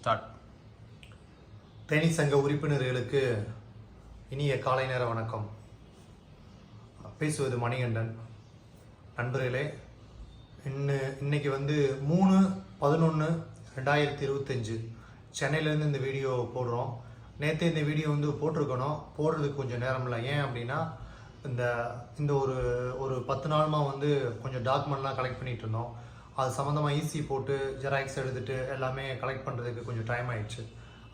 Start. Theni சங்க உறுப்பினர்களுக்கு இனிய காலை நேர வணக்கம். பேசுவது மணிகண்டன். நண்பர்களே இன்னு இன்னைக்கு வந்து மூணு பதினொன்று ரெண்டாயிரத்தி இருபத்தஞ்சு. சென்னையிலேருந்து இந்த வீடியோ போடுறோம். நேற்று இந்த வீடியோ வந்து போட்டிருக்கணும். போடுறதுக்கு கொஞ்சம் நேரம் இல்லை. ஏன் அப்படின்னா இந்த இந்த ஒரு ஒரு பத்து நாளுமா வந்து கொஞ்சம் டாக்குமெண்ட்லாம் கலெக்ட் பண்ணிகிட்டு இருந்தோம். அது சம்மந்தமாக ஈசி போட்டு ஜெராக்ஸ் எடுத்துட்டு எல்லாமே கலெக்ட் பண்ணுறதுக்கு கொஞ்சம் டைம் ஆயிடுச்சு.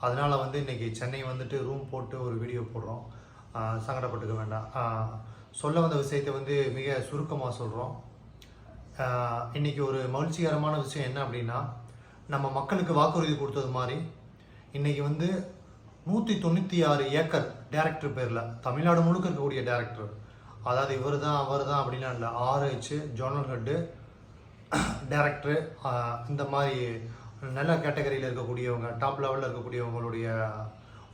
அதனால் வந்து இன்னைக்கு சென்னை வந்துட்டு ரூம் போட்டு ஒரு வீடியோ போடுறோம். சங்கடப்பட்டுக்க வேண்டாம். சொல்ல வந்த விஷயத்தை வந்து மிக சுருக்கமாக சொல்கிறோம் இன்றைக்கி ஒரு மகிழ்ச்சிகரமான விஷயம் என்ன அப்படின்னா நம்ம மக்களுக்கு வாக்குறுதி கொடுத்தது மாதிரி இன்றைக்கி வந்து நூற்றி தொண்ணூற்றி ஆறு ஏக்கர் டேரக்டர் பேரில் தமிழ்நாடு முழுக்க இருக்கக்கூடிய டேரக்டர் அதாவது இவர் தான் அவர் தான் அப்படிலாம் இல்லை ஆர்ஹெச் ஜோனல் ஹெட்டு டேரக்டரு இந்த மாதிரி நல்ல கேட்டகரியில் இருக்கக்கூடியவங்க டாப் லெவலில் இருக்கக்கூடியவங்களுடைய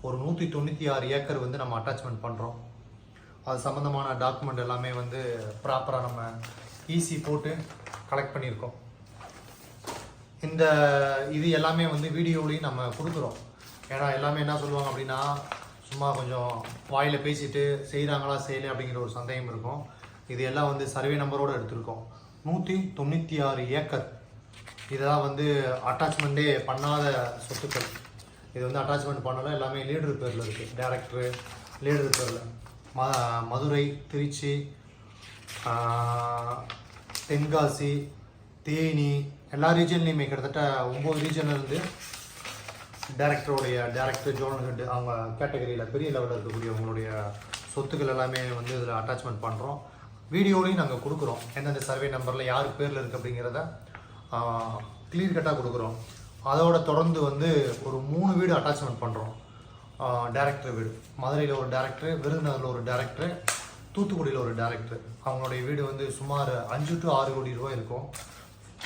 ஒரு நூற்றி தொண்ணூற்றி ஆறு ஏக்கர் வந்து நம்ம அட்டாச்மெண்ட் பண்ணுறோம் அது சம்மந்தமான டாக்குமெண்ட் எல்லாமே வந்து ப்ராப்பராக நம்ம ஈஸி போட்டு கலெக்ட் பண்ணியிருக்கோம். இந்த இது எல்லாமே வந்து வீடியோலையும் நம்ம கொடுக்குறோம். ஏன்னா எல்லாமே என்ன சொல்லுவாங்க அப்படின்னா சும்மா கொஞ்சம் வாயில் பேசிட்டு செய்கிறாங்களா செய்யலை அப்படிங்கிற ஒரு சந்தேகம் இருக்கும். இது எல்லாம் வந்து சர்வே நம்பரோடு எடுத்திருக்கோம். நூற்றி தொண்ணூற்றி ஆறு ஏக்கர். இதெல்லாம் வந்து அட்டாச்மெண்ட்டே பண்ணாத சொத்துக்கள். இது வந்து அட்டாச்மெண்ட் பண்ணலாம் எல்லாமே லீடர் பேரில் இருக்குது டேரக்டரு லீடர் பேரில். ம மதுரை திருச்சி தென்காசி தேனி எல்லா ரீஜன்லேயுமே கிட்டத்தட்ட ஒம்பது ரீஜன்லேருந்து டேரக்டருடைய டேரக்டர் ஜோனல் ஹெட் அவங்க கேட்டகரியில் பெரிய லெவலில் இருக்கக்கூடியவங்களுடைய சொத்துக்கள் எல்லாமே வந்து இதில் அட்டாச்மெண்ட் பண்ணுறோம் வீடியோலையும் நாங்கள் கொடுக்குறோம். எந்தெந்த சர்வே நம்பரில் யார் பேரில் இருக்குது அப்படிங்கிறத கிளியர் கட்டாக கொடுக்குறோம். அதோட தொடர்ந்து வந்து ஒரு மூணு வீடு அட்டாச்மெண்ட் பண்ணுறோம் டேரக்டர் வீடு. மதுரையில் ஒரு டேரக்டர் விருதுநகரில் ஒரு டேரக்டர் தூத்துக்குடியில் ஒரு டேரக்டர் அவங்களுடைய வீடு வந்து சுமார் அஞ்சு டு ஆறு கோடி ரூபாய் இருக்கும்.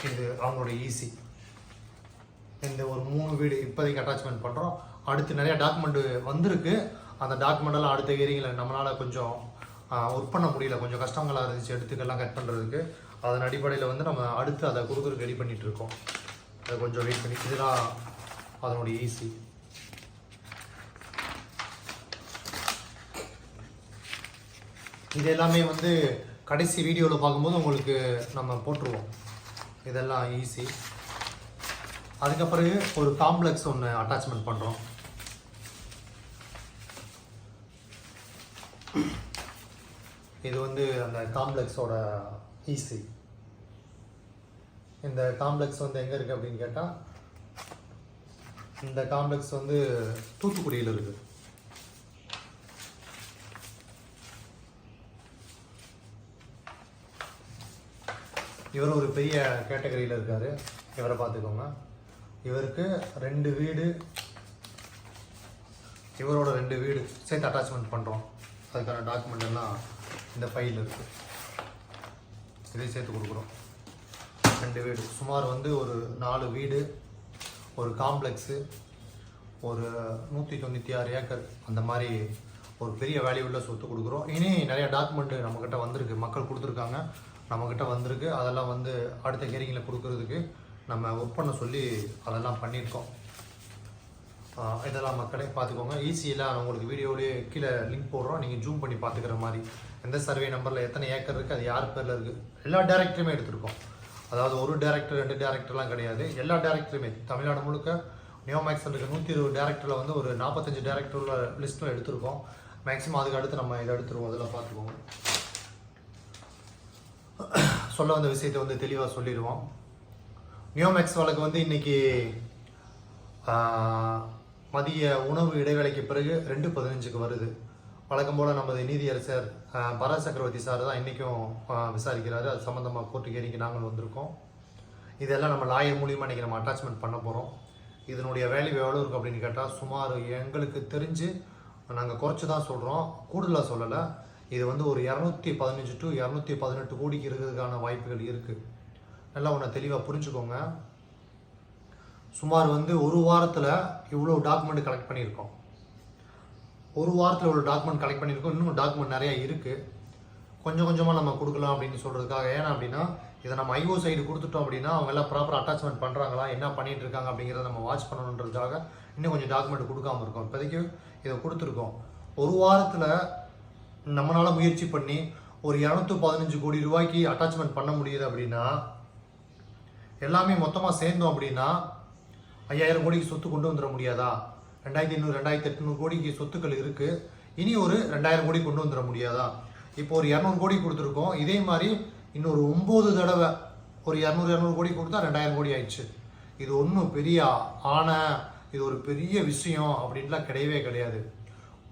இது அவங்களுடைய ஈஸி இந்த ஒரு மூணு வீடு இப்போதைக்கு அட்டாச்மெண்ட் பண்ணுறோம் அடுத்து நிறையா டாக்குமெண்ட் வந்திருக்கு. அந்த டாக்குமெண்டெல்லாம் அடுத்த ஏரியில் நம்மளால் கொஞ்சம் ஒர்க் பண்ண முடியல. கொஞ்சம் கஷ்டங்களாக இருந்துச்சு எடுத்துக்கெல்லாம் கட் பண்ணுறதுக்கு அதன் அடிப்படையில் வந்து நம்ம அடுத்து அதை கொடுக்குறதுக்கு ரெடி பண்ணிட்டு இருக்கோம் அதை கொஞ்சம் வெயிட் பண்ணி இதுதான் அதனுடைய ஈஸி இது எல்லாமே வந்து கடைசி வீடியோவில் பார்க்கும்போது உங்களுக்கு நம்ம போட்டுருவோம். இதெல்லாம் ஈஸி அதுக்கப்புறம் ஒரு காம்ப்ளெக்ஸ் ஒன்று அட்டாச்மெண்ட் பண்ணுறோம் இது வந்து அந்த காம்ப்ளெக்ஸோட ஈசி இந்த காம்ப்ளெக்ஸ் வந்து எங்கே இருக்குது அப்படின்னு கேட்டால் இந்த காம்ப்ளெக்ஸ் வந்து தூத்துக்குடியில் இருக்குது இவர் ஒரு பெரிய கேட்டகரியில் இருக்கார். இவரை பார்த்துக்கோங்க. இவருக்கு ரெண்டு வீடு இவரோட ரெண்டு வீடு சேர்த்து அட்டாச்மெண்ட் பண்ணுறோம் அதுக்கான டாக்குமெண்ட் எல்லாம் இந்த ஃபைல் இருக்குது இதையும் சேர்த்து கொடுக்குறோம். ரெண்டு வீடு. சுமார் வந்து ஒரு நாலு வீடு ஒரு காம்ப்ளெக்ஸு ஒரு நூற்றி தொண்ணூற்றி ஆறு ஏக்கர். அந்த மாதிரி ஒரு பெரிய வேல்யூவில் சொத்து கொடுக்குறோம். இனி நிறைய டாக்குமெண்ட்டு நம்மக்கிட்ட வந்திருக்கு. மக்கள் கொடுத்துருக்காங்க. நம்மக்கிட்ட வந்திருக்கு. அதெல்லாம் வந்து அடுத்த ஹியரிங்கில் கொடுக்கறதுக்கு நம்ம ஒப்பண்ண சொல்லி அதெல்லாம் பண்ணியிருக்கோம். இதெல்லாம் மக்களே பார்த்துக்கோங்க. ஈஸியெல்லாம் உங்களுக்கு வீடியோலேயே கீழே லிங்க் போடுறோம். நீங்கள் ஜூம் பண்ணி பார்த்துக்கிற மாதிரி. எந்த சர்வே நம்பரில் எத்தனை ஏக்கர் இருக்குது அது யார் பேரில் இருக்குது எல்லா டேரக்டருமே எடுத்திருக்கோம். அதாவது ஒரு டேரக்டர் ரெண்டு டேரக்டர்லாம் கிடையாது. எல்லா டேரக்டருமே தமிழ்நாடு முழுக்க நியோமேக்ஸ் இருக்க நூற்றி இருபது டேரக்டரில் வந்து ஒரு நாற்பத்தஞ்சு டேரக்டர் உள்ள லிஸ்ட்டில் எடுத்திருக்கோம். மேக்ஸிமம் அதுக்கு அடுத்து நம்ம இதை எடுத்துருவோம். அதெல்லாம் பார்த்துக்கோங்க. சொல்ல வந்த விஷயத்தை வந்து தெளிவாக சொல்லிடுவோம். நியோமேக்ஸ் வழக்கு வந்து இன்னைக்கு மதிய உணவு இடைவேளைக்கு பிறகு ரெண்டு பதினஞ்சுக்கு வருது. வழக்கம் போல் நமது நீதியரசர் பரா சக்கரவர்த்தி சார் தான் இன்றைக்கும் விசாரிக்கிறாரு. அது சம்மந்தமாக கோர்ட்டு கேரிக்கு நாங்கள் வந்திருக்கோம். இதெல்லாம் நம்ம லாயர் மூலியமாக இன்றைக்கி நம்ம அட்டாச்மெண்ட் பண்ண போகிறோம் இதனுடைய வேல்யூ எவ்வளோ இருக்குது அப்படின்னு கேட்டால் சுமார் எங்களுக்கு தெரிஞ்சு நாங்கள் குறைச்சி தான் சொல்கிறோம் கூடுதலாக சொல்லலை. இது வந்து ஒரு இரநூத்தி பதினஞ்சு டு இரநூத்தி பதினெட்டு கோடிக்கு இருக்கிறதுக்கான வாய்ப்புகள் இருக்குது நல்லா ஒன்று தெளிவாக புரிஞ்சுக்கோங்க. சுமார் வந்து ஒரு வாரத்தில் இவ்வளோ டாக்குமெண்ட் கலெக்ட் பண்ணியிருக்கோம். ஒரு வாரத்தில் இவ்வளோ டாக்குமெண்ட் கலெக்ட் பண்ணியிருக்கோம். இன்னும் டாக்குமெண்ட் நிறையா இருக்குது கொஞ்சம் கொஞ்சமாக நம்ம கொடுக்கலாம் அப்படின்னு சொல்கிறதுக்காக ஏன்னா அப்படின்னா இதை நம்ம ஐஓ சைடு கொடுத்துட்டோம் அப்படின்னா அவங்க எல்லாம் ப்ராப்பர் அட்டாச்மெண்ட் பண்ணுறாங்களா என்ன பண்ணிகிட்டு இருக்காங்க அப்படிங்கிறத நம்ம வாட்ச் பண்ணணுன்றதுக்காக இன்னும் கொஞ்சம் டாக்குமெண்ட் கொடுக்காம இருக்கோம். இப்போதைக்கு இதை கொடுத்துருக்கோம். ஒரு வாரத்தில் நம்மளால் முயற்சி பண்ணி ஒரு இரநூத்தி பதினஞ்சு கோடி ரூபாய்க்கு அட்டாச்மெண்ட் பண்ண முடியுது அப்படின்னா எல்லாமே மொத்தமாக சேர்ந்தோம் அப்படின்னா ஐயாயிரம் கோடிக்கு சொத்து கொண்டு வந்துட முடியாதா? ரெண்டாயிரத்தி ஐநூறு ரெண்டாயிரத்தி எட்நூறு கோடிக்கு சொத்துக்கள் இருக்குது இனி ஒரு ரெண்டாயிரம் கோடி கொண்டு வந்துட முடியாதா? இப்போ ஒரு இரநூறு கோடி கொடுத்துருக்கோம். இதே மாதிரி இன்னொரு ஒம்பது தடவை ஒரு இரநூறு இரநூறு கோடி கொடுத்தா ரெண்டாயிரம் கோடி ஆயிடுச்சு. இது ஒன்றும் பெரிய ஆணை இது ஒரு பெரிய விஷயம் அப்படின்லாம் கிடையவே கிடையாது.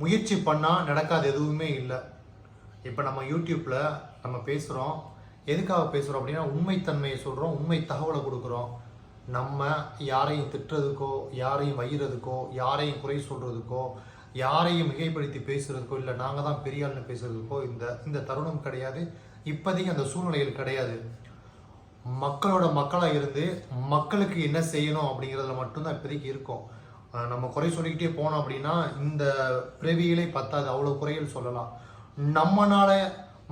முயற்சி பண்ணால் நடக்காது எதுவுமே இல்லை. இப்போ நம்ம யூடியூப்பில் நம்ம பேசுகிறோம் எதுக்காக பேசுகிறோம் அப்படின்னா உண்மைத்தன்மையை சொல்கிறோம் உண்மை தகவலை கொடுக்குறோம். நம்ம யாரையும் திட்டுறதுக்கோ யாரையும் வைகிறதுக்கோ யாரையும் குறை சொல்கிறதுக்கோ யாரையும் மிகைப்படுத்தி பேசுகிறதுக்கோ இல்லை நாங்கள் தான் பெரியாள்னு பேசுகிறதுக்கோ பேசுறதுக்கோ இந்த இந்த தருணம் கிடையாது. இப்போதைக்கு அந்த சூழ்நிலைகள் கிடையாது. மக்களோட மக்களாக இருந்து மக்களுக்கு என்ன செய்யணும் அப்படிங்கிறதுல மட்டும்தான் இப்போதைக்கு இருக்கும். நம்ம குறை சொல்லிக்கிட்டே போனோம் அப்படின்னா இந்த பிறவிகளே பத்தாது அவ்வளோ குறைகள் சொல்லலாம். நம்மனால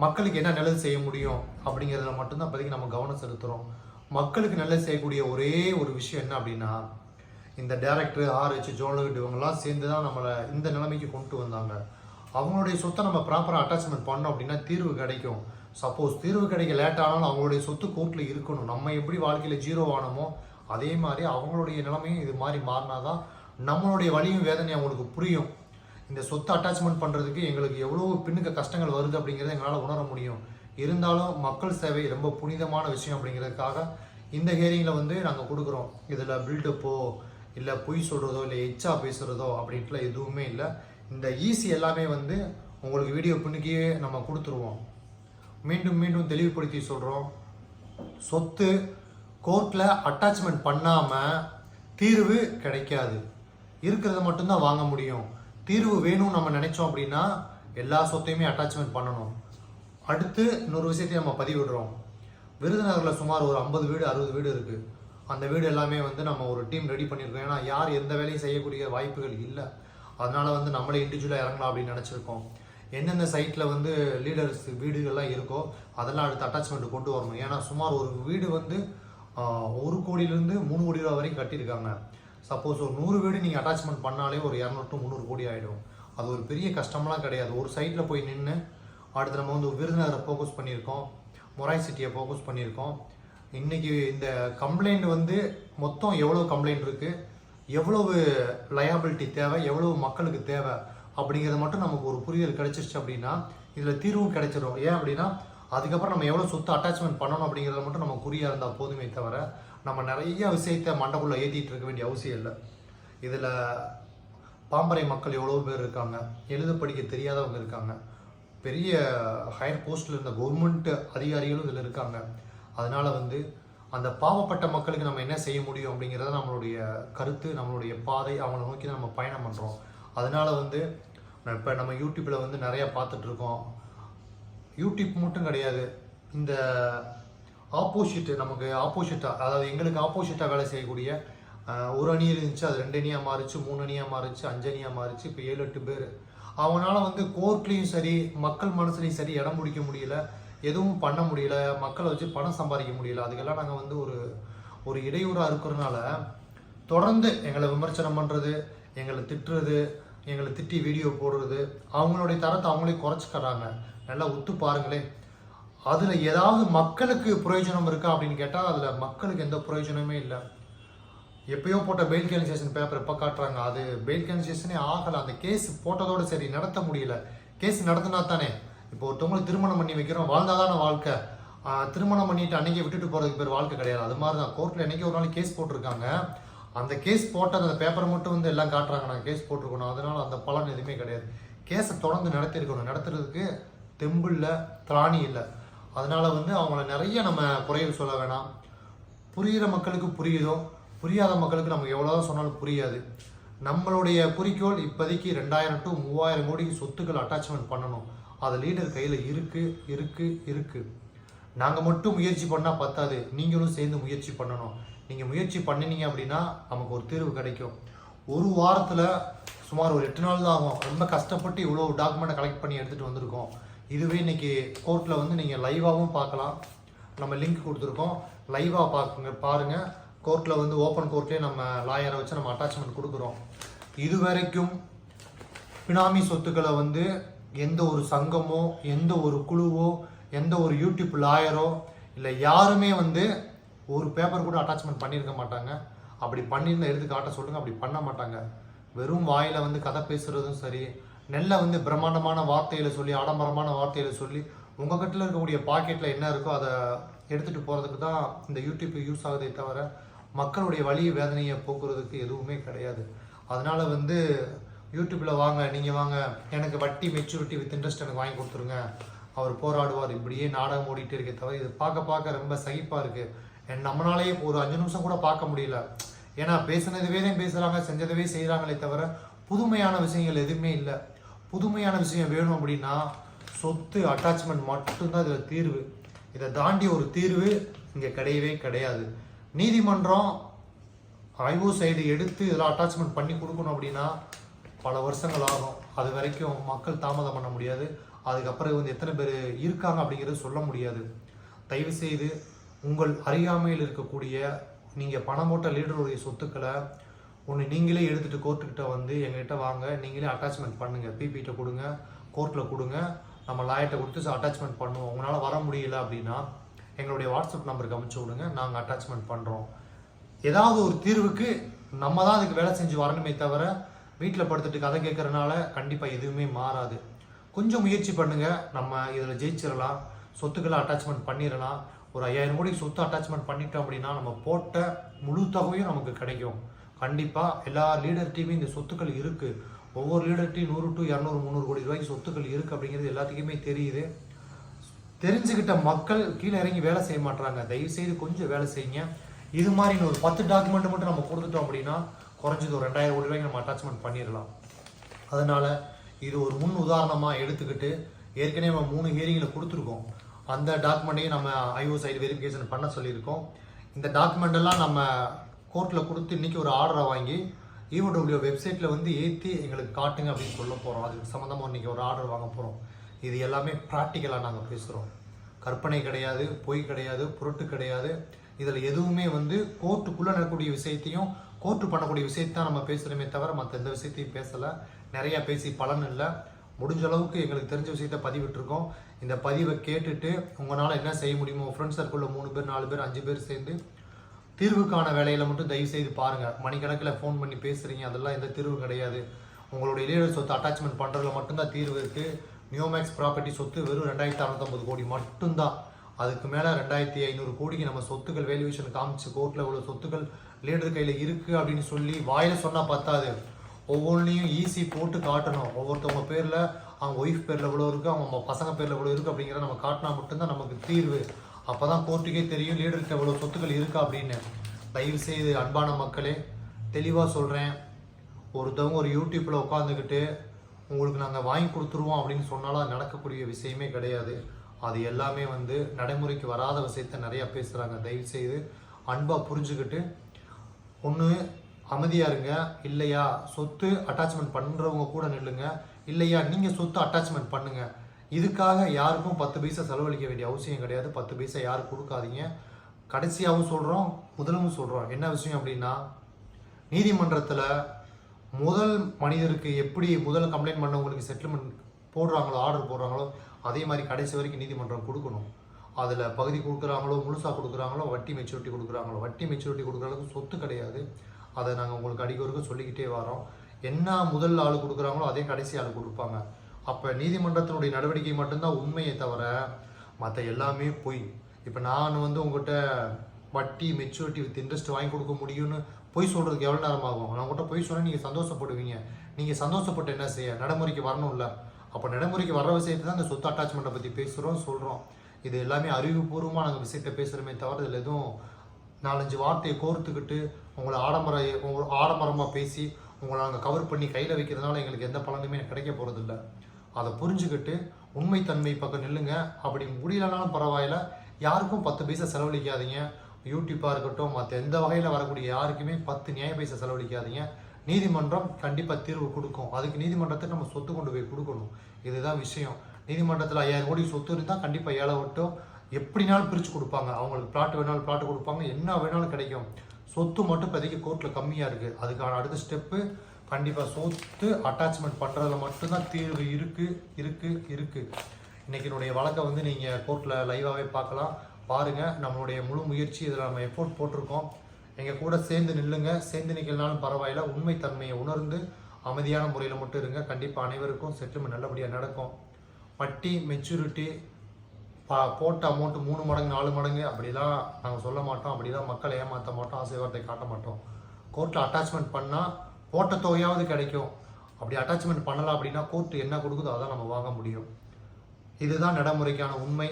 மக்களுக்கு என்ன நல்லது செய்ய முடியும் அப்படிங்கிறதுல மட்டும்தான் இப்போதைக்கு நம்ம கவனம் செலுத்துகிறோம் மக்களுக்கு நல்லது செய்யக்கூடிய ஒரே ஒரு விஷயம் என்ன அப்படின்னா இந்த டேரக்டர் ஆர்ஹெச் ஜோனல் இவங்கெல்லாம் சேர்ந்து தான் நம்மளை இந்த நிலைமைக்கு கொண்டு வந்தாங்க. அவங்களுடைய சொத்தை நம்ம ப்ராப்பராக அட்டாச்மெண்ட் பண்ணோம் அப்படின்னா தீர்வு கிடைக்கும். சப்போஸ் தீர்வு கிடைக்க லேட் ஆனாலும் அவங்களுடைய சொத்து கோர்ட்டில் இருக்கணும். நம்ம எப்படி வாழ்க்கையில் ஜீரோ ஆனோமோ அதே மாதிரி அவங்களுடைய நிலைமையும் இது மாதிரி மாறினாதான் நம்மளுடைய வலியும் வேதனையும் அவங்களுக்கு புரியும். இந்த சொத்தை அட்டாச்மெண்ட் பண்ணுறதுக்கு எங்களுக்கு எவ்வளோ பின்னுக்கு கஷ்டங்கள் வருது அப்படிங்கிறத எங்களால் உணர முடியும். இருந்தாலும் மக்கள் சேவை ரொம்ப புனிதமான விஷயம் அப்படிங்கிறதுக்காக இந்த ஹியரிங்கில் வந்து நாங்கள் கொடுக்குறோம். இதில் பில்டப்போ இல்லை பொய் சொல்கிறதோ இல்லை எச்சா பேசுகிறதோ அப்படின்ட்டுலாம் எதுவுமே இல்லை. இந்த ஈஸி எல்லாமே வந்து உங்களுக்கு வீடியோ பின்னுக்கியே நம்ம கொடுத்துருவோம். மீண்டும் மீண்டும் தெளிவுபடுத்தி சொல்கிறோம் சொத்து கோர்ட்டில் அட்டாச்மெண்ட் பண்ணாமல் தீர்வு கிடைக்காது. இருக்கிறத மட்டும்தான் வாங்க முடியும். தீர்வு வேணும்னு நம்ம நினைச்சோம் அப்படின்னா எல்லா சொத்தையுமே அட்டாச்மெண்ட் பண்ணணும். அடுத்து இன்னொரு விஷயத்தையும் நம்ம பதிவிடுறோம். விருதுநகரில் சுமார் ஒரு ஐம்பது வீடு அறுபது வீடு இருக்குது அந்த வீடு எல்லாமே வந்து நம்ம ஒரு டீம் ரெடி பண்ணியிருக்கோம். ஏன்னா யார் எந்த வேலையும் செய்யக்கூடிய வாய்ப்புகள் இல்லை. அதனால் வந்து நம்மளே இண்டிவிஜுவலாக இறங்கலாம் அப்படின்னு நினச்சிருக்கோம். எந்தெந்த சைட்டில் வந்து லீடர்ஸ் வீடுகள்லாம் இருக்கோ அதெல்லாம் அடுத்து அட்டாச்மெண்ட் கொண்டு வரணும். ஏன்னா சுமார் ஒரு வீடு வந்து ஒரு கோடியிலேருந்து மூணு கோடி ரூபா வரைக்கும் கட்டியிருக்காங்க. சப்போஸ் ஒரு நூறு வீடு நீங்கள் அட்டாச்மெண்ட் பண்ணாலே ஒரு இரநூறு டு முந்நூறு கோடி ஆகிடும் அது ஒரு பெரிய கஷ்டம்லாம் கிடையாது. ஒரு சைட்டில் போய் நின்று அடுத்து நம்ம வந்து விருதுநகரை ஃபோக்கஸ் பண்ணியிருக்கோம். மொராய் சிட்டியை ஃபோக்கஸ் பண்ணியிருக்கோம். இன்றைக்கி இந்த கம்ப்ளைண்ட் வந்து மொத்தம் எவ்வளோ கம்ப்ளைண்ட் இருக்குது எவ்வளவு லயபிலிட்டி தேவை? எவ்வளவு மக்களுக்கு தேவை? அப்படிங்கிறது மட்டும் நமக்கு ஒரு புரிதல் கிடைச்சிருச்சு அப்படின்னா இதில் தீர்வும் கிடைச்சிடும் ஏன் அப்படின்னா அதுக்கப்புறம் நம்ம எவ்வளோ சொத்து அட்டாச்மெண்ட் பண்ணணும் அப்படிங்கிறத மட்டும் நம்ம குறியாக இருந்தால் போதுமே தவிர நம்ம நிறைய விஷயத்தை மண்டக்குள்ளே ஏற்றிட்டு இருக்க வேண்டிய அவசியம் இல்லை. இதில் பாம்பரை மக்கள் எவ்வளோ பேர் இருக்காங்க? எழுத படிக்க தெரியாதவங்க இருக்காங்க. பெரிய ஹையர் போஸ்ட்டில் இருந்த கவர்மெண்ட் அதிகாரிகளும் இதில் இருக்காங்க. அதனால் வந்து அந்த பாவப்பட்ட மக்களுக்கு நம்ம என்ன செய்ய முடியும் அப்படிங்கிறத நம்மளுடைய கருத்து நம்மளுடைய பாதை அவங்கள நோக்கி தான் நம்ம பயணம் பண்ணுறோம் அதனால் வந்து இப்போ நம்ம யூடியூப்பில் வந்து நிறையா பார்த்துட்ருக்கோம் யூடியூப் மட்டும் கிடையாது. இந்த ஆப்போசிட்டு நமக்கு ஆப்போசிட்டாக அதாவது எங்களுக்கு ஆப்போசிட்டாக வேலை செய்யக்கூடிய ஒரு அணி இருந்துச்சு அது ரெண்டு அணியாக மாறிச்சு மூணு அணியாக மாறிச்சு அஞ்சு அணியாக மாறிச்சு இப்போ ஏழு எட்டு பேர். அவனால் வந்து கோர்ட்லேயும் சரி மக்கள் மனசுலையும் சரி இடம் பிடிக்க முடியல. எதுவும் பண்ண முடியல. மக்களை வச்சு பணம் சம்பாதிக்க முடியல. அதுக்கெல்லாம் நாங்கள் வந்து ஒரு ஒரு இடையூறாக இருக்கிறதுனால தொடர்ந்து எங்களை விமர்சனம் பண்ணுறது எங்களை திட்டுறது எங்களை திட்டி வீடியோ போடுறது அவங்களுடைய தரத்தை அவங்களே குறைச்சிக்கிறாங்க. நல்லா ஒத்து பாருங்களேன். அதில் ஏதாவது மக்களுக்கு பிரயோஜனம் இருக்கா அப்படின்னு கேட்டால் அதில் மக்களுக்கு எந்த பிரயோஜனமே இல்லை. எப்பயோ போட்ட பெயில் கேன்சேஷன் பேப்பர் இப்போ காட்டுறாங்க? அது பெயில் கேன்சேஷனே ஆகலை. அந்த கேஸ் போட்டதோடு சரி நடத்த முடியல. கேஸ் நடத்தினா தானே? இப்போ ஒருத்தவங்களுக்கு திருமணம் பண்ணி வைக்கிறோம். வாழ்ந்தாதான வாழ்க்கை. திருமணம் பண்ணிட்டு அன்னைக்கு விட்டுட்டு போகிறதுக்கு பேர் வாழ்க்கை கிடையாது. அது மாதிரி தான். கோர்ட்டில் என்னைக்கு ஒரு நாள் கேஸ் போட்டிருக்காங்க. அந்த கேஸ் போட்ட அந்த பேப்பர் மட்டும் வந்து எல்லாம் காட்டுறாங்க. நான் கேஸ் போட்டிருக்கணும். அதனால் அந்த பலன் எதுவுமே கிடையாது. கேஸை தொடர்ந்து நடத்திருக்கணும். நடத்துறதுக்கு தெம்பு இல்லை திராணி இல்லை. அதனால் வந்து அவங்கள நிறைய நம்ம குறைகள் சொல்ல வேணாம். புரிகிற மக்களுக்கு புரியுதோ? புரியாத மக்களுக்கு நமக்கு எவ்வளோதான் சொன்னாலும் புரியாது. நம்மளுடைய குறிக்கோள் இப்போதைக்கு ரெண்டாயிரம் டு மூவாயிரம் கோடிக்கு சொத்துக்கள் அட்டாச்மெண்ட் பண்ணணும். அது லீடர் கையில் இருக்குது இருக்குது இருக்குது நாங்கள் மட்டும் முயற்சி பண்ணால் பத்தாது. நீங்களும் சேர்ந்து முயற்சி பண்ணணும். நீங்கள் முயற்சி பண்ணினீங்க அப்படின்னா நமக்கு ஒரு தீர்வு கிடைக்கும். ஒரு வாரத்தில் சுமார் ஒரு எட்டு நாள் தான் ஆகும். ரொம்ப கஷ்டப்பட்டு இவ்வளோ டாக்குமெண்ட்டை கலெக்ட் பண்ணி எடுத்துகிட்டு வந்திருக்கோம். இதுவே இன்னைக்கு கோர்ட்டில் வந்து நீங்கள் லைவாகவும் பார்க்கலாம். நம்ம லிங்க் கொடுத்துருக்கோம். லைவாக பார்க்குங்க பாருங்கள் கோர்ட்டில் வந்து ஓப்பன் கோர்ட்லேயே நம்ம லாயரை வச்சு நம்ம அட்டாச்மெண்ட் கொடுக்குறோம். இது வரைக்கும் பினாமி சொத்துக்களை வந்து எந்த ஒரு சங்கமோ எந்த ஒரு குழுவோ எந்த ஒரு யூடியூப் லாயரோ இல்லை யாருமே வந்து ஒரு பேப்பர் கூட அட்டாச்மெண்ட் பண்ணியிருக்க மாட்டாங்க. அப்படி பண்ணியிருந்த எடுத்து காட்ட சொல்லுங்க? அப்படி பண்ண மாட்டாங்க. வெறும் வாயில் வந்து கதை பேசுகிறதும் சரி நெல்லை வந்து பிரம்மாண்டமான வார்த்தையில் சொல்லி ஆடம்பரமான வார்த்தையில் சொல்லி உங்கள் கட்டில் இருக்கக்கூடிய பாக்கெட்டில் என்ன இருக்கோ அதை எடுத்துகிட்டு போகிறதுக்கு தான் இந்த யூடியூப் யூஸ் ஆகுதே தவிர மக்களுடைய வழி வேதனையை போக்குறதுக்கு எதுவுமே கிடையாது. அதனால் வந்து யூடியூப்பில் வாங்க நீங்கள் வாங்க எனக்கு வட்டி மெச்சூரிட்டி வித் இன்ட்ரெஸ்ட் எனக்கு வாங்கி கொடுத்துருங்க. அவர் போராடுவார். இப்படியே நாடகம் ஓடிட்டு இருக்கே தவிர இது பார்க்க பார்க்க ரொம்ப சகிப்பாக இருக்குது என் நம்மளாலேயே ஒரு அஞ்சு நிமிஷம் கூட பார்க்க முடியல. ஏன்னா பேசுனதுவே தான் பேசுகிறாங்க செஞ்சதவே செய்கிறாங்களே தவிர புதுமையான விஷயங்கள் எதுவுமே இல்லை. புதுமையான விஷயம் வேணும் அப்படின்னா சொத்து அட்டாச்மெண்ட் மட்டும்தான் இதில் தீர்வு. இதை தாண்டி ஒரு தீர்வு இங்கே கிடையவே கிடையாது. நீதிமன்றம் ஐஓ சைடு எடுத்து இதெல்லாம் அட்டாச்மெண்ட் பண்ணி கொடுக்கணும் அப்படின்னா பல வருஷங்கள் ஆகும். அது வரைக்கும் மக்கள் தாமதம் பண்ண முடியாது. அதுக்கப்புறம் வந்து எத்தனை பேர் இருக்காங்க அப்படிங்கிறது சொல்ல முடியாது. தயவுசெய்து உங்கள் அறியாமையில் இருக்கக்கூடிய நீங்கள் பணம் போட்ட லீடருடைய சொத்துக்களை ஒன்று நீங்களே எடுத்துகிட்டு கோர்ட்டுக்கிட்ட வந்து எங்ககிட்ட வாங்க. நீங்களே அட்டாச்மெண்ட் பண்ணுங்க. பிபிகிட்ட கொடுங்க. கோர்ட்டில் கொடுங்க. நம்ம லாயர்கிட்ட கொடுத்து அட்டாச்மெண்ட் பண்ணுவோம். உங்களால் வர முடியல அப்படின்னா எங்களுடைய வாட்ஸ்அப் நம்பருக்கு அனுப்பிச்சு விடுங்க. நாங்கள் அட்டாச்மெண்ட் பண்ணுறோம் ஏதாவது ஒரு தீர்வுக்கு நம்ம தான் அதுக்கு வேலை செஞ்சு வரணுமே தவிர வீட்டில் படுத்துட்டு கதை கேட்குறனால கண்டிப்பாக எதுவுமே மாறாது. கொஞ்சம் முயற்சி பண்ணுங்கள் நம்ம இதில் ஜெயிச்சிடலாம் சொத்துக்களை அட்டாச்மெண்ட் பண்ணிடலாம் ஒரு ஐயாயிரம் கோடி சொத்து அட்டாச்மெண்ட் பண்ணிட்டோம் அப்படின்னா நம்ம போட்ட முழு தொகையும் நமக்கு கிடைக்கும். கண்டிப்பாக எல்லா லீடர்கிட்டையுமே இந்த சொத்துக்கள் இருக்குது ஒவ்வொரு லீடர்கிட்டையும் நூறு டு இரநூறு முந்நூறு கோடி ரூபாய்க்கு சொத்துக்கள் இருக்குது அப்படிங்கிறது எல்லாத்துக்குமே தெரியுது. தெரிஞ்சுக்கிட்ட மக்கள் கீழே இறங்கி வேலை செய்ய மாட்டாங்க தயவு செய்து கொஞ்சம் வேலை செய்யுங்க. இது மாதிரி ஒரு பத்து டாக்குமெண்ட் மட்டும் நம்ம கொடுத்துட்டோம் அப்படின்னா குறைஞ்சது ஒரு ரெண்டாயிரம் கோடி ரூபாய்க்கு நம்ம அட்டாச்மெண்ட் பண்ணிடலாம். அதனால இது ஒரு முன் உதாரணமாக எடுத்துக்கிட்டு ஏற்கனவே நம்ம மூணு ஹியரிங்கில் கொடுத்துருக்கோம். அந்த டாக்குமெண்ட்டையும் நம்ம ஐஓ சைடு வெரிஃபிகேஷன் பண்ண சொல்லியிருக்கோம். இந்த டாக்குமெண்ட் எல்லாம் நம்ம கோர்ட்டில் கொடுத்து இன்றைக்கி ஒரு ஆர்டரை வாங்கி இஓடபிள்யூ வெப்சைட்டில் வந்து ஏற்றி எங்களுக்கு காட்டுங்க அப்படின்னு சொல்ல போகிறோம் அதுக்கு சம்மந்தமாக இன்னைக்கு ஒரு ஆர்டர் வாங்க போகிறோம் இது எல்லாமே ப்ராக்டிக்கலாக நாங்கள் பேசுகிறோம் கற்பனை கிடையாது பொய் கிடையாது பொருட்டு கிடையாது. இதில் எதுவுமே வந்து கோர்ட்டுக்குள்ளே நடக்கக்கூடிய விஷயத்தையும் கோர்ட்டு பண்ணக்கூடிய விஷயத்தை தான் நம்ம பேசுகிறோமே தவிர மற்ற எந்த விஷயத்தையும் பேசலை. நிறையா பேசி பலன் இல்லை. முடிஞ்ச அளவுக்கு எங்களுக்கு தெரிஞ்ச விஷயத்த பதிவிட்டுருக்கோம். இந்த பதிவை கேட்டுட்டு உங்களால் என்ன செய்ய முடியுமோ ஃப்ரெண்ட்ஸ் சர்க்கிளில் மூணு பேர் நாலு பேர் அஞ்சு பேர் சேர்ந்து தீர்வுக்கான வேலையில் மட்டும் தயவு செய்து பாருங்கள் மணிக்கணக்கில் ஃபோன் பண்ணி பேசுகிறீங்க அதெல்லாம் எந்த தீர்வு கிடையாது. உங்களுடைய லீடர் சொத்து அட்டாச்மெண்ட் பண்ணுறதுல மட்டும்தான் தீர்வு இருக்குது நியோமேக்ஸ் ப்ராப்பர்ட்டி சொத்து வெறும் ரெண்டாயிரத்தி அறநூத்தம்பது கோடி மட்டும்தான். அதுக்கு மேலே ரெண்டாயிரத்தி ஐநூறு கோடிக்கு நம்ம சொத்துக்கள் வேல்யூவேஷன் காமிச்சு கோர்ட்டில் இவ்வளோ சொத்துக்கள் லீடர் கையில் இருக்குது அப்படின்னு சொல்லி வாயில் சொன்னால் பத்தாது. ஒவ்வொன்றையும் ஈஸி போட்டு காட்டணும். ஒவ்வொருத்தவங்க பேரில் அவங்க ஒய்ஃப் பேரில் இவ்வளோ இருக்குது அவங்க பசங்க பேரில் இவ்வளோ இருக்குது அப்படிங்கிறத நம்ம காட்டினா மட்டும்தான் நமக்கு தீர்வு. அப்போ தான் கோர்ட்டுக்கே தெரியும் லீடருக்கு எவ்வளோ சொத்துக்கள் இருக்கா அப்படின்னு. தயவு செய்து அன்பான மக்களே தெளிவாக சொல்கிறேன் ஒருத்தவங்க ஒரு யூடியூப்பில் உட்காந்துக்கிட்டு உங்களுக்கு நாங்கள் வாங்கி கொடுத்துருவோம் அப்படின்னு சொன்னாலும் அது நடக்கக்கூடிய விஷயமே கிடையாது. அது எல்லாமே வந்து நடைமுறைக்கு வராத விஷயத்த நிறையா பேசுகிறாங்க தயவு செய்து அன்பாக புரிஞ்சுக்கிட்டு ஒன்று அமைதியாக இருங்க. இல்லையா சொத்து அட்டாச்மெண்ட் பண்ணுறவங்க கூட நில்லுங்க. இல்லையா நீங்கள் சொத்து அட்டாச்மெண்ட் பண்ணுங்கள் இதுக்காக யாருக்கும் பத்து பைசா செலவழிக்க வேண்டிய அவசியம் கிடையாது. பத்து பைசா யாரும் கொடுக்காதீங்க. கடைசியாகவும் சொல்கிறோம் முதலும் சொல்கிறோம் என்ன விஷயம் அப்படின்னா நீதிமன்றத்தில் முதல் மனிதருக்கு எப்படி முதல் கம்ப்ளைண்ட் பண்ணவங்களுக்கு செட்டில்மெண்ட் போடுறாங்களோ ஆர்டர் போடுறாங்களோ அதே மாதிரி கடைசி வரைக்கும் நீதிமன்றம் கொடுக்கணும். அதில் பகுதி கொடுக்குறாங்களோ முழுசாக கொடுக்குறாங்களோ வட்டி மெச்சூரிட்டி கொடுக்குறாங்களோ. வட்டி மெச்சூரிட்டி கொடுக்குற அளவுக்கு சொத்து கிடையாது. அதை நாங்கள் உங்களுக்கு அடிக்கொருக்க சொல்லிக்கிட்டே வரோம். என்ன முதல் ஆள் கொடுக்குறாங்களோ அதே கடைசி ஆள் கொடுப்பாங்க. அப்போ நீதிமன்றத்தினுடைய நடவடிக்கை மட்டும்தான் உண்மையை தவிர மற்ற எல்லாமே பொய். இப்போ நான் வந்து உங்கள்கிட்ட வட்டி மெச்சூரிட்டி வித் இன்ட்ரெஸ்ட் வாங்கி கொடுக்க முடியும்னு பொய் சொல்கிறதுக்கு எவ்வளோ நேரம் ஆகும் நான் உங்கள்கிட்ட பொய் சொன்னால் நீங்கள் சந்தோஷப்படுவீங்க. நீங்கள் சந்தோஷப்பட்டு என்ன செய்ய? நடைமுறைக்கு வரணும்ல. அப்போ நடைமுறைக்கு வர்ற விஷயத்தை தான் இந்த சொத்து அட்டாச்மெண்ட்டை பற்றி பேசுகிறோம் சொல்கிறோம் இது எல்லாமே அறிவுபூர்வமாக நாங்கள் விஷயத்தை பேசுகிறோமே தவிர இதில் எதுவும் நாலஞ்சு வார்த்தையை கோர்த்துக்கிட்டு உங்களை ஆடம்பர உங்களை ஆடம்பரமாக பேசி உங்களை நாங்கள் கவர் பண்ணி கையில் வைக்கிறதுனால எங்களுக்கு எந்த பலனுமே கிடைக்க போகிறதில்ல அதை புரிஞ்சுக்கிட்டு உண்மைத்தன்மை பக்கம் நில்லுங்க. அப்படி முடியலனாலும் பரவாயில்ல. யாருக்கும் பத்து பைசா செலவழிக்காதீங்க. யூடியூப்பாக இருக்கட்டும் மற்ற எந்த வகையில் வரக்கூடிய யாருக்குமே பத்து நியாய பைசா செலவழிக்காதீங்க. நீதிமன்றம் கண்டிப்பாக தீர்வு கொடுக்கும். அதுக்கு நீதிமன்றத்தை நம்ம சொத்து கொண்டு போய் கொடுக்கணும். இதுதான் விஷயம். நீதிமன்றத்தில் ஐயாயிரம் கோடி சொத்து இருந்தால் கண்டிப்பாக ஏழை வட்டும் எப்படினாலும் பிரித்து கொடுப்பாங்க. அவங்களுக்கு பிளாட் வேணாலும் பிளாட் கொடுப்பாங்க. என்ன வேணாலும் கிடைக்கும். சொத்து மட்டும் இப்போதைக்கு கோர்ட்டில் கம்மியாக இருக்குது அதுக்கான அடுத்த ஸ்டெப்பு கண்டிப்பாக சொத்து அட்டாச்மெண்ட் பண்ணுறதுல மட்டும்தான் தீர்வு இருக்குது இருக்குது இருக்குது இன்றைக்கி என்னுடைய வழக்கை வந்து நீங்கள் கோர்ட்டில் லைவாகவே பார்க்கலாம். பாருங்கள் நம்மளுடைய முழு முயற்சி இதில் நம்ம எஃபோர்ட் போட்டிருக்கோம். எங்கள் கூட சேர்ந்து நில்லுங்க சேர்ந்து நிற்கலனாலும் பரவாயில்ல. உண்மைத்தன்மையை உணர்ந்து அமைதியான முறையில் மட்டும் இருங்க. கண்டிப்பாக அனைவருக்கும் செட்டில்மெண்ட் நல்லபடியாக நடக்கும். வட்டி மெச்சூரிட்டி பா போட்ட அமௌண்ட்டு மூணு மடங்கு நாலு மடங்கு அப்படிலாம் நாங்கள் சொல்ல மாட்டோம். அப்படிலாம் மக்களை ஏமாற்ற மாட்டோம். ஆசைவார்த்தை காட்ட மாட்டோம். கோர்ட்டில் அட்டாச்மெண்ட் பண்ணால் போட்ட தொகையாவது கிடைக்கும். அப்படி அட்டாச்மெண்ட் பண்ணலாம் அப்படின்னா கோர்ட்டு என்ன கொடுக்குதோ அதான் நம்ம வாங்க முடியும். இதுதான் நடைமுறைக்கான உண்மை.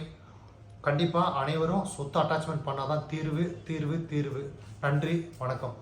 கண்டிப்பாக அனைவரும் சொத்து அட்டாச்மெண்ட் பண்ணாதான் தீர்வு தீர்வு தீர்வு. நன்றி வணக்கம்.